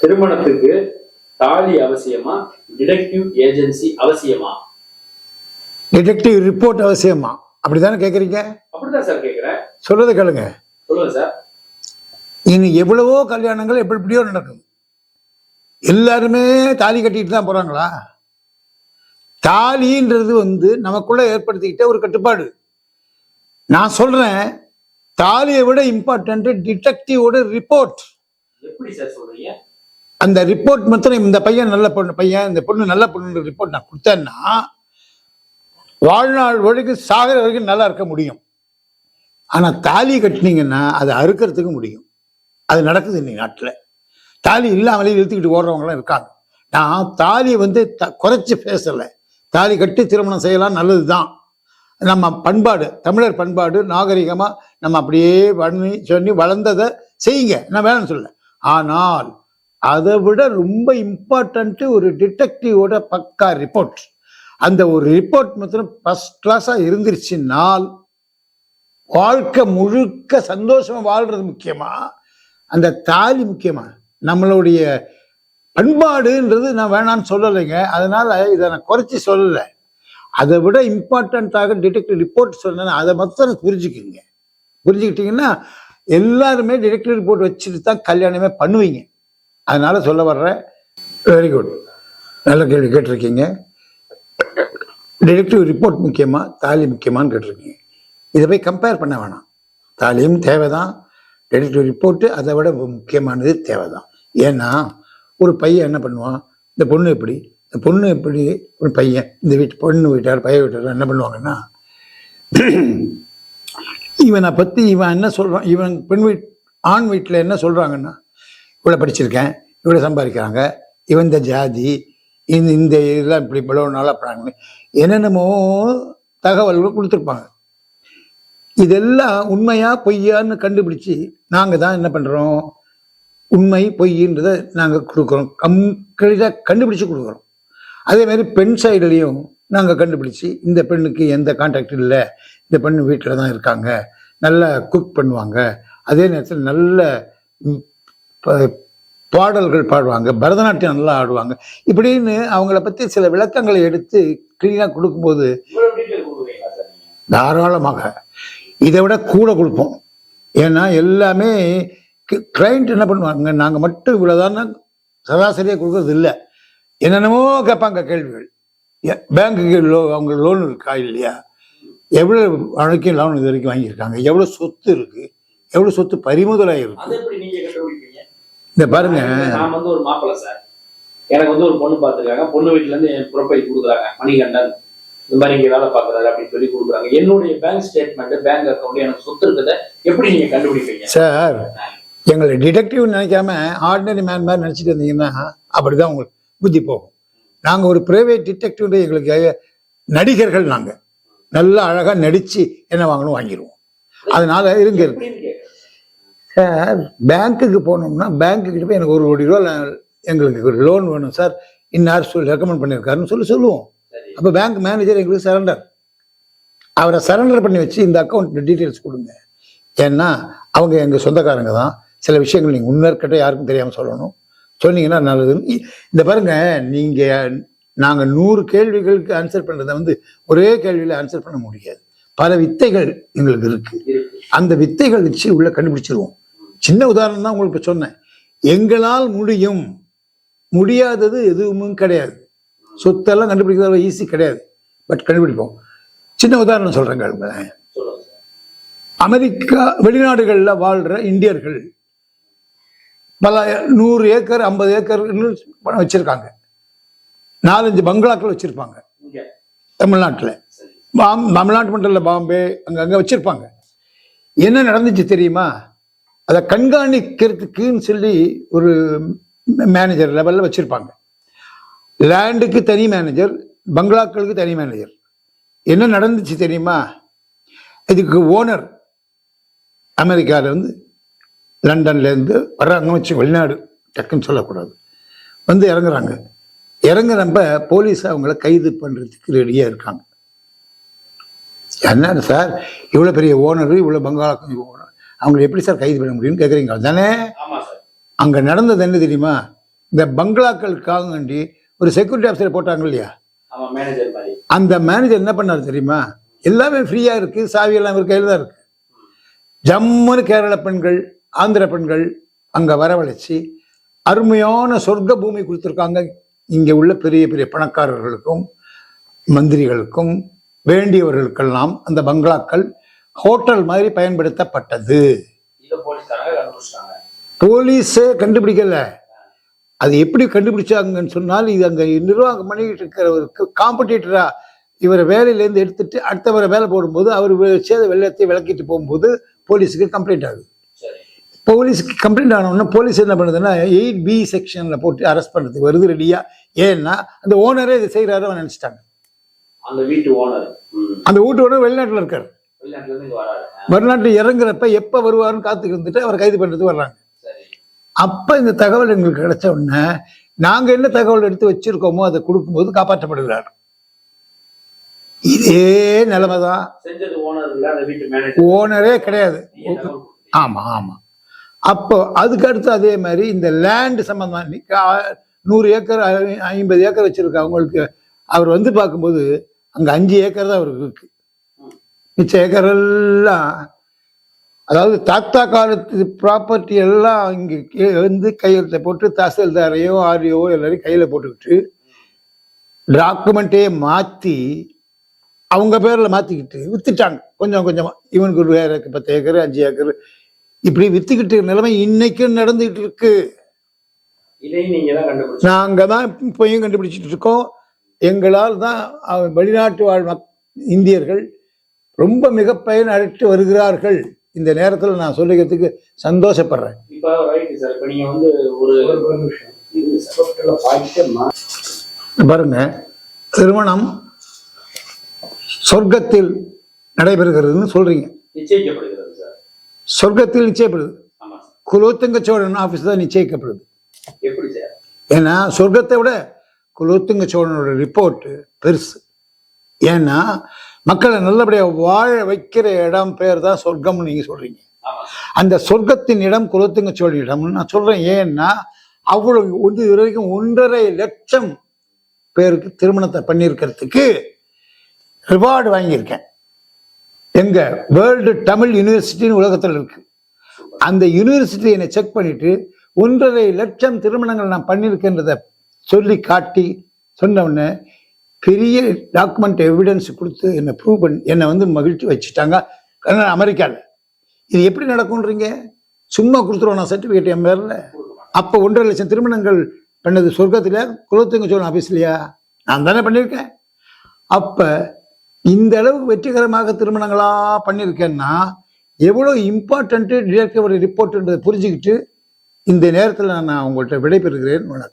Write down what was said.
திருமணத்துக்கு தாலி அவசியமா? டிடெக்டிவ் ஏஜென்சி அவசியமா? டிடெக்டிவ் ரிப்போர்ட் அவசியமா? அப்படிதானே கேட்குறீங்க அப்படிதான் சார் கேக்குறேன். சொல்றதை கேளுங்க. சொல்லுங்க சார் இனி எவ்வளவோ கல்யாணங்கள் எப்படி எப்படியோ நடக்குது எல்லாருமே தாலி கட்டிட்டு தான் போறாங்களா? தாலின்றது வந்து நமக்குள்ள ஏற்படுத்திக்கிட்ட ஒரு கட்டுப்பாடு. நான் சொல்றேன் தாலியை விட இம்பார்ட்டன்ட் டிடெக்டிவோட ரிப்போர்ட் எப்படி சார் சொல்றீங்க? அந்த ரிப்போர்ட் மாத்திரம் இந்த பையன் நல்ல பொண்ணு பையன் இந்த பொண்ணு நல்ல பொண்ணு ரிப்போர்ட் நான் கொடுத்தேன்னா வாழ்நாள் வரைக்கும் சாகிற வரைக்கும் நல்லா இருக்க முடியும். ஆனா தாலி கட்டினீங்கன்னா அதை அறுக்கிறதுக்கு முடியும். அது நடக்குது இன்னைக்கு நாட்டில். தாலி இல்லாமலே இழுத்துக்கிட்டு ஓடுறவங்களாம் இருக்காங்க. நான் தாலியை வந்து த குறைச்சி பேசலை. தாலி கட்டி திருமணம் செய்யலாம் நல்லது தான் நம்ம பண்பாடு தமிழர் பண்பாடு நாகரிகமாக நம்ம அப்படியே பண்ணி சொல்லி வளர்ந்ததை செய்யுங்க. நான் வேணும்னு சொல்ல ஆனால் அதை விட ரொம்ப இம்பார்ட்டன்ட்டு ஒரு டிடெக்டிவோட பக்கா ரிப்போர்ட் அந்த ஒரு ரிப்போர்ட் மாத்திரம் ஃபஸ்ட் கிளாஸாக இருந்துருச்சுனால் வாழ்க்கை முழுக்க சந்தோஷமா வாழ்றது முக்கியமா? அந்த தாலி முக்கியமா? நம்மளுடைய பண்பாடுன்றது நான் வேணான்னு சொல்லலைங்க. அதனால இதை நான் குறைச்சி சொல்லலை. அதை விட இம்பார்ட்டண்ட்டாக டிடெக்டிவ் ரிப்போர்ட் சொன்னேன் அதை மாத்திரம் புரிஞ்சுக்குங்க. புரிஞ்சுக்கிட்டீங்கன்னா எல்லாருமே டிடெக்டிவ் ரிப்போர்ட் வச்சுட்டு தான் கல்யாணமே பண்ணுவீங்க. அதனால் சொல்ல வர்றேன் வெரி குட் நல்ல கேள்வி கேட்டிருக்கீங்க. டிடெக்டிவ் ரிப்போர்ட் முக்கியமா தாலி முக்கியமான்னு கேட்டிருக்கீங்க. இதை போய் கம்பேர் பண்ண வேணாம். தாலியும் தேவைதான். டிடெக்டிவ் ரிப்போர்ட்டு அதை விட முக்கியமானது தேவைதான். ஏன்னா ஒரு பையன் என்ன பண்ணுவான்? இந்த பொண்ணு எப்படி? இந்த பொண்ணு எப்படி? ஒரு பையன் இந்த வீட்டு பொண்ணு வீட்டார் பையன் வீட்டார் என்ன பண்ணுவாங்கன்னா இவனை பற்றி இவன் என்ன சொல்கிறான் இவன் பெண் வீட் ஆண் வீட்டில் என்ன சொல்கிறாங்கன்னா இவ்வளோ படிச்சிருக்கேன் இவ்வளோ சம்பாதிக்கிறாங்க இவன் இந்த ஜாதி இந்த இந்த இதெல்லாம் இப்படி இவ்வளோ நாளாக பண்ணாங்க என்னென்னமோ தகவல்கள் கொடுத்துருப்பாங்க. இதெல்லாம் உண்மையா பொய்யான்னு கண்டுபிடிச்சு நாங்கள் தான் என்ன பண்ணுறோம் உண்மை பொய்ன்றதை நாங்கள் கொடுக்குறோம். கம்ப்ளீட்டாக கண்டுபிடிச்சு கொடுக்குறோம். அதே மாதிரி பெண் சைடுலேயும் நாங்கள் கண்டுபிடிச்சி இந்த பெண்ணுக்கு எந்த கான்டாக்ட் இல்லை இந்த பெண் வீட்டில் தான் இருக்காங்க நல்லா குக் பண்ணுவாங்க. அதே நேரத்தில் நல்ல பாடல்கள் பாடுவாங்க பரதநாட்டியம் நல்லா ஆடுவாங்க. இப்படின்னு அவங்கள பற்றி சில விளக்கங்களை எடுத்து கிளீனாக கொடுக்கும்போது தாராளமாக இதை விட கூட கொடுப்போம். ஏன்னா எல்லாமே கிளைண்ட் என்ன பண்ணுவாங்க நாங்கள் மட்டும் இவ்வளோதான் சராசரியாக கொடுக்கறது இல்லை. என்னென்னமோ கேட்பாங்க கேள்விகள். எ- பேங்க்குக்கு லோ அவங்க லோன் இருக்கா இல்லையா? எவ்வளோ வழக்கம் லோன் இது வரைக்கும் வாங்கியிருக்காங்க? எவ்வளோ சொத்து இருக்குது எவ்வளோ சொத்து பறிமுதலாக இருக்குது அதை எப்படி நீங்க கண்டுபிடிப்பீங்க இந்த பாருங்க. நான் வந்து ஒரு மாப்பிள்ளை சார். எனக்கு வந்து ஒரு பொண்ணு பார்த்துருக்காங்க. பொண்ணு வீட்டுல இருந்து என் ப்ரொஃபைல் கொடுக்குறாங்க. மணிகண்டன். இந்த மாதிரி இங்க வேலை பார்க்கறாரு அப்படின்னு சொல்லி கொடுக்குறாங்க. என்னுடைய பேங்க் ஸ்டேட்மெண்ட் பேங்க் அக்கௌண்ட் எனக்கு சொத்து இருக்கிறத எப்படி நீங்க கண்டுபிடிப்பீங்க? சார் எங்களை டிடெக்டிவ் நினைக்காம ஆர்டினரி மேன் மாதிரி நினச்சிட்டு இருந்தீங்கன்னா அப்படிதான் உங்களுக்கு புத்தி போகும். நாங்கள் ஒரு பிரைவேட் டிடெக்டிவ் எங்களுக்கு நடிகர்கள் நாங்கள் நல்லா அழகாக நடித்து என்ன வாங்கணும் வாங்கிடுவோம். அதனால இருங்க. சார் பேங்க்குக்கு போனோம்னா பேங்க்கு கிட்ட போய் எனக்கு ஒரு கோடி ரூபா எங்களுக்கு ஒரு லோன் வேணும் சார். இன்னார் சொல்லி ரெக்கமெண்ட் பண்ணியிருக்காருன்னு சொல்லி சொல்லுவோம். அப்போ பேங்க் மேனேஜர் எங்களுக்கு சரண்டர் அவரை சரண்டர் பண்ணி வச்சு இந்த அக்கௌண்ட் டீட்டெயில்ஸ் கொடுங்க. ஏன்னா அவங்க எங்கள் சொந்தக்காரங்க தான். சில விஷயங்கள் நீங்கள் முன்னேற்கட்ட யாருக்கும் தெரியாமல் சொல்லணும். சொன்னீங்கன்னா நல்லதுன்னு. இ- இந்த பாருங்க நீங்கள் நாங்கள் நூறு கேள்விகளுக்கு ஆன்சர் பண்ணுறதை வந்து ஒரே கேள்வியில் ஆன்சர் பண்ண முடியாது. பல வித்தைகள் எங்களுக்கு இருக்கு. இருக்கு. அந்த வித்தைகள் வச்சு உள்ள கண்டுபிடிச்சிருவோம். சின்ன உதாரணம் தான் உங்களுக்கு இப்ப சொன்னேன். எங்களால் முடியும். முடியாதது எதுவும் கிடையாது. சொத்தெல்லாம் கண்டுபிடிக்கிறது ஈஸி கிடையாது. பட் கண்டுபிடிப்போம். சின்ன உதாரணம் சார் அமெரிக்கா வெளிநாடுகள்ல வாழ்ற இந்தியர்கள் பல நூறு ஏக்கர் ஐம்பது ஏக்கர்னு பணம் வச்சிருக்காங்க. நாலஞ்சு பங்களாக்கள் வச்சிருப்பாங்க. தமிழ்நாட்டில். பாம் தமிழ்நாட்டு மட்டும் இல்லை பாம்பே அங்கங்கே வச்சிருப்பாங்க. என்ன நடந்துச்சு தெரியுமா? அதை கண்காணிக்கிறதுக்குன்னு சொல்லி ஒரு மேனேஜர் லெவலில் வச்சுருப்பாங்க. லேண்டுக்கு தனி மேனேஜர் பங்களாக்களுக்கு தனி மேனேஜர் என்ன நடந்துச்சு தெரியுமா? இதுக்கு ஓனர் அமெரிக்காவில் வந்து லண்டன்லேருந்து வர்றாங்க வச்சு வெளிநாடு டக்குன்னு சொல்லக்கூடாது. வந்து இறங்குறாங்க. இறங்குறப்ப போலீஸ் அவங்கள கைது பண்ணுறதுக்கு ரெடியாக இருக்காங்க. என்ன சார்? இவ்வளோ பெரிய ஓனர் இவ்வளோ பங்களாக்கம் ஓனர் அவங்களை எப்படி சார் கைது பண்ண முடியும்னு கேட்குறீங்க தானே? அங்கே நடந்தது என்ன தெரியுமா? இந்த பங்களாக்களுக்காக வேண்டி ஒரு செக்யூரிட்டி ஆஃபீஸர் போட்டாங்க இல்லையா? அந்த மேனேஜர் என்ன பண்ணார் தெரியுமா? எல்லாமே ஃப்ரீயா இருக்கு சாவி எல்லாம் இவர் கையில் தான் இருக்கு. ஜம்முன்னு கேரள பெண்கள் ஆந்திர பெண்கள் அங்க வரவழைச்சு அருமையான சொர்க்க பூமி கொடுத்துருக்காங்க. இங்க உள்ள பெரிய பெரிய பணக்காரர்களுக்கும் மந்திரிகளுக்கும் வேண்டியவர்களுக்கெல்லாம் அந்த பங்களாக்கள் ஹோட்டல் மாதிரி பயன்படுத்தப்பட்டது. போலீஸே கண்டுபிடிக்கல. அது எப்படி கண்டுபிடிச்சாங்கன்னு சொன்னால் இது அங்க நிர்வாகம் பண்ணிக்கிட்டு இருக்கிறவருக்கு காம்படிட்டரா இவரை வேலையிலேருந்து எடுத்துட்டு அடுத்தவரை வேலை போடும்போது அவர் சேத வெள்ளத்தை விளக்கிட்டு போகும்போது போலீஸுக்கு கம்ப்ளைண்ட் ஆகுது. போலீஸுக்கு கம்ப்ளைண்ட் ஆனவுடனே போலீஸ் என்ன பண்ணுதுன்னா எயிட் பி செக்ஷனில் போட்டு அரெஸ்ட் பண்ணுறதுக்கு வருது ரெடியா ஏன்னா அந்த ஓனரே இதை செய்கிறாரு அவன் நினச்சிட்டாங்க. அந்த வீட்டு ஓனர் அந்த வீட்டு ஓனர் வெளிநாட்டில் இருக்கார். வெளிநாட்டுல இறங்குறப்ப எப்போ வருவாருன்னு காத்துக்கு இருந்துட்டு அவர் கைது பண்ணுறதுக்கு வர்றாங்க. அப்ப இந்த தகவல் எங்களுக்கு கிடைச்ச உடனே நாங்க என்ன தகவல் எடுத்து வச்சிருக்கோமோ அதை கொடுக்கும்போது காப்பாற்றப்படுகிறார். இதே நிலைமை தான் ஓனர் கிடையாது. நீங்க தகவல் கொடுத்தீங்க. ஆமா ஆமா. அப்போ அதுக்கு அடுத்து அதே மாதிரி இந்த லேண்ட் ஆ, நூறு ஏக்கர் ஐம்பது ஏக்கர் வச்சிருக்க அவங்களுக்கு அவர் வந்து பார்க்கும்போது அங்க அஞ்சு ஏக்கர் தான் அவருக்கு இருக்கு. மிச்ச ஏக்கர் எல்லாம் அதாவது தாத்தா காலத்து ப்ராப்பர்ட்டி எல்லாம் இங்க கீழே வந்து கையெழுத்தை போட்டு தஹசில்தாரையோ ஆரியோ எல்லாரையும் கையில போட்டுக்கிட்டு டாக்குமெண்ட்டே மாத்தி அவங்க பேர்ல மாத்திக்கிட்டு வித்துட்டாங்க. கொஞ்சம் கொஞ்சமா. இவனுக்கு ஒரு வேற பத்து ஏக்கர் அஞ்சு ஏக்கர். இப்படி வித்துக்கிட்டு நிலைமை இன்னைக்கும் நடந்துகிட்டு இருக்கு. இதையும் நீங்க தான் இப்பயும் கண்டுபிடிச்சிட்டு இருக்கோம். எங்களால் தான் வெளிநாட்டு வாழ் மக் இந்தியர்கள் ரொம்ப மிக பயன் அழைத்து வருகிறார்கள். இந்த நேரத்தில் நான் சொல்லிக்கிறதுக்கு சந்தோஷப்படுறேன். பாருங்க திருமணம் சொர்க்கத்தில் நடைபெறுகிறதுன்னு சொல்றீங்க. சொர்க்கத்தில் நிச்சயப்படுது குலோத்துங்க சோழன் ஆபீஸ் தான் நிச்சயிக்கப்படுது. ஏன்னா சொர்க்கத்தை விட குலோத்துங்க சோழனோட ரிப்போர்ட் பெருசு. ஏன்னா மக்களை நல்லபடியாக வாழ வைக்கிற இடம் பேர் தான் சொர்க்கம்னு நீங்க சொல்றீங்க. ஆமா. சார் அந்த சொர்க்கத்தின் இடம் குலோத்துங்க சோழன் இடம்னு நான் சொல்றேன். ஏன்னா அவ்வளவு வந்து இது வரைக்கும் ஒன்றரை லட்சம் பேருக்கு திருமணத்தை பண்ணியிருக்கிறதுக்கு ரிவார்டு வாங்கியிருக்கேன். எங்க வேர்ல்டு தமிழ் யூனிவர்சிட்டின்னு உலகத்தில் இருக்கு. அந்த யூனிவர்சிட்டி என்னை செக் பண்ணிட்டு ஒன்றரை லட்சம் திருமணங்கள் நான் பண்ணியிருக்கேன்றத சொல்லி காட்டி சொன்ன உடனே பெரிய டாக்குமெண்ட் எவிடன்ஸ் கொடுத்து என்னை ப்ரூவ் பண்ணி என்னை வந்து மகிழ்ச்சி வச்சுட்டாங்க. அமெரிக்காவில் இது எப்படி நடக்கும்ன்றீங்க? சும்மா கொடுத்துருவோம் நான் சர்டிஃபிகேட் என் பேரில். அப்போ ஒன்றரை லட்சம் திருமணங்கள் பண்ணது சொர்க்கத்தில். குலத்துங்க சோழன் ஆஃபீஸ்லையா நான் தானே பண்ணியிருக்கேன். அப்போ இந்த அளவு வெற்றிகரமாக திருமணங்களாக பண்ணியிருக்கேன்னா எவ்வளோ இம்பார்ட்டண்ட்டு டிரெக்டர் ரிப்போர்ட்ன்றதை புரிஞ்சுக்கிட்டு இந்த நேரத்தில் நான் உங்கள்கிட்ட விடைபெறுகிறேன். வணக்கம்.